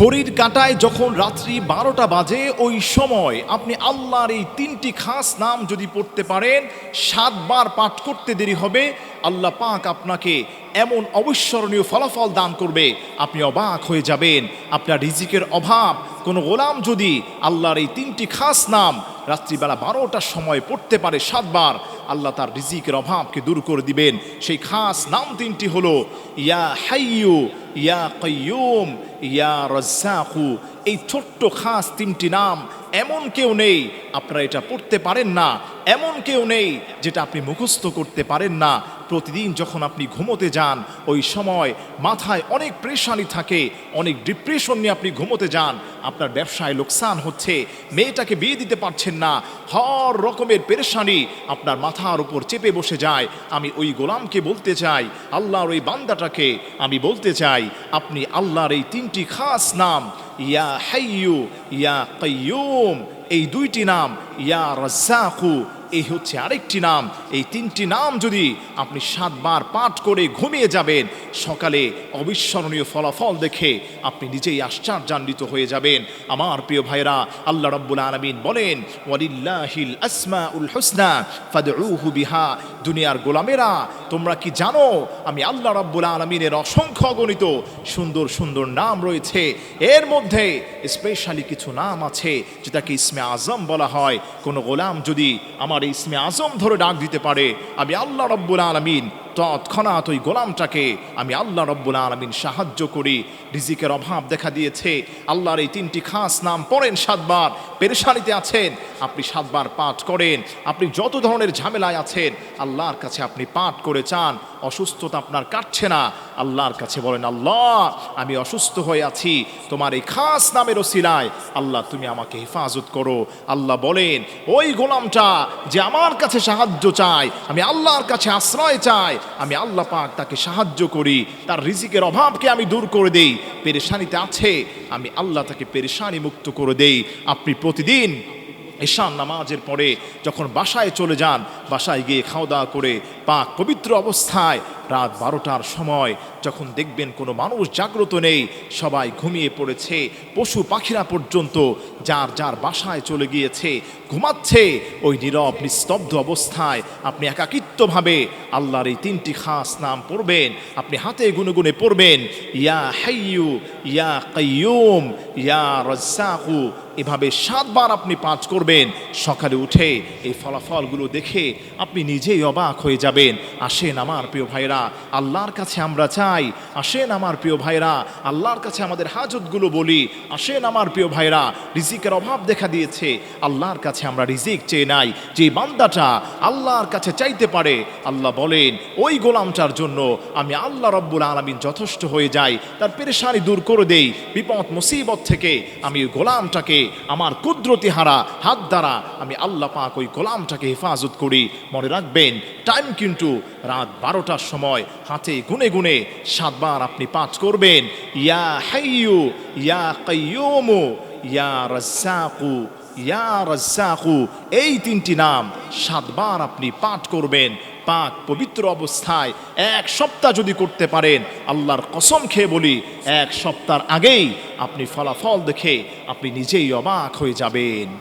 ঘড়ির কাঁটায় যখন রাত্রি বারোটা বাজে, ওই সময় আপনি আল্লাহর এই তিনটি খাস নাম যদি পড়তে পারেন, সাতবার পাঠ করতে দেরি হবে। আল্লাহ পাক আপনাকে এমন অবিস্মরণীয় ফলাফল দান করবে, আপনি অবাক হয়ে যাবেন। আপনার রিজিকের অভাব। কোনো গোলাম যদি আল্লাহর এই তিনটি খাস নাম রাত্রিবেলা বারোটার সময় পড়তে পারে সাতবার আল্লাহ তার রিজিকের অভাবকে দূর করে দিবেন। সেই খাস নাম তিনটি হলো, ইয়া হাইয়ু, ইয়া কয়ুম ইয়া রজ্জাকু। এই ছোট্ট খাস তিনটি নাম এমন কেউ নেই, আপনারা এটা পড়তে পারেন না। এমন কেউ নেই যেটা আপনি মুখস্থ করতে পারেন না। প্রতিদিন যখন আপনি ঘুমোতে যান, ওই সময় মাথায় অনেক প্রেশানি থাকে, অনেক ডিপ্রেশন নিয়ে আপনি ঘুমোতে যান, আপনার ব্যবসায় লোকসান হচ্ছে, মেয়েটাকে বিয়ে দিতে পারছেন না, হর রকমের পেরেশানি আপনার মাথার উপর চেপে বসে যায়, আমি ওই গোলামকে বলতে চাই, আল্লাহর ওই বান্দাটাকে আমি বলতে চাই, আপনি আল্লাহর এই তিনটি খাস নাম, ইয়া হাইয়ু, ইয়া কাইয়ুম, এই দুইটি নাম, ইয়া রাজ্জাকু এই হচ্ছে আরেকটি নাম। এই তিনটি নাম যদি আপনি সাতবার পাঠ করে ঘুমিয়ে যাবেন, সকালে অবিস্মরণীয় ফলাফল দেখে আপনি নিজেই আশ্চর্যান্বিত হয়ে যাবেন। আমার প্রিয় ভাইরা আল্লাহ রব্বুল আলমিন বলেন, ওয়ালিল্লাহিল আসমা উল হুসনা, ফাদউহু বিহা। দুনিয়ার গোলামেরা, তোমরা কি জানো, আমি আল্লাহ রব্বুল আলমিনের অসংখ্য অগণিত সুন্দর সুন্দর নাম রয়েছে। এর মধ্যে স্পেশালি কিছু নাম আছে, যেটাকে ইসমে আজম বলা হয়। কোনো গোলাম যদি আমার এই ইসমে আজম ধরে ডাক দিতে পারে আমি আল্লাহ রব্বুল আলমিন তৎক্ষণাৎ ওই গোলামটাকে আমি আল্লাহ রব্বুল আলমিন সাহায্য করি। রিজিকের অভাব দেখা দিয়েছে। আল্লাহর এই তিনটি খাস নাম পড়েন সাতবার। পেরেশানিতে আছেন। আপনি সাতবার পাঠ করেন। আপনি যত ধরনের ঝামেলায় আছেন, আল্লাহর কাছে আপনি পাঠ করে চান। অসুস্থতা আপনার কাটছে না। আল্লাহর কাছে বলেন, আল্লাহ, আমি অসুস্থ হয়ে আছি। তোমার এই খাস নামের ওসিলায় আল্লাহ তুমি আমাকে হেফাজত করো। আল্লাহ বলেন, ওই গোলামটা যে আমার কাছে সাহায্য চায়, আমি আল্লাহর কাছে আশ্রয় চাই আমি আল্লাহ পাক তাকে সাহায্য করি, তার রিজিকের অভাবকে আমি দূর করে দেই, পেরেশানিতে আছে, আমি আল্লাহ তাকে পেরেশানি মুক্ত করে দেই। আপনি প্রতিদিন ঈশান নামাজের পরে যখন বাসায় চলে যান, বাসায় গিয়ে খাওয়া দাওয়া করে, পাক পবিত্র অবস্থায় রাত বারোটার সময় যখন দেখবেন কোনো মানুষ জাগ্রত নেই, সবাই ঘুমিয়ে পড়েছে, পশু পাখিরা পর্যন্ত যার যার বাসায় চলে গিয়েছে, ঘুমাচ্ছে, ওই নীরব, নিস্তব্ধ অবস্থায় আপনি একাকিত্বভাবে আল্লাহর এই তিনটি খাস নাম পড়বেন, আপনি হাতে গুনে গুনে পড়বেন, ইয়া হাইয়ু, ইয়া কাইয়ুম, ইয়া রজ্জাকু, এভাবে সাতবার আপনি পাঁচ করবেন, সকালে উঠে এই ফলাফলগুলো দেখে আপনি নিজেই অবাক হয়ে যাবেন, আসেন আমার প্রিয় ভাইরা আল্লাহর কাছে আমরা চাই, আসেন আমার প্রিয় ভাইরা আল্লাহর কাছে আমাদের হাজতগুলো বলি, আসেন আমার প্রিয় ভাইরা রিজিকের অভাব দেখা দিয়েছে, আল্লাহর কাছে আমরা রিজিক চেয়ে নাই, যে বান্দাটা আল্লাহর কাছে চাইতে পারে, আল্লাহ বলেন, ওই গোলামটার জন্য আমি আল্লাহ রব্বুল আলমিন যথেষ্ট হয়ে যাই, তার পেরেশানি দূর করে দেই, বিপদ, মুসিবত থেকে আমি ওই গোলামটাকে, আমার কুদরতি হারা হাত দ্বারা আমি আল্লাহ পাক ওই গোলামটাকে হেফাজত করি। মনে রাখবেন, টাইম কিন্তু রাত বারোটার সময় হাতে গুনে গুনে সাতবার আপনি পাঠ করবেন। ইয়া হাইয়ু, ইয়া কাইয়ুমু, ইয়া রাজ্জাকু ইয়া রাজ্জাকু। এই তিনটি নাম সাতবার আপনি পাঠ করবেন। পাক পবিত্র অবস্থায় এক সপ্তাহ যদি করতে পারেন, আল্লাহর কসম খেয়ে বলি, এক সপ্তাহ আগেই আপনি ফলাফল দেখে আপনি নিজেই অবাক হয়ে যাবেন।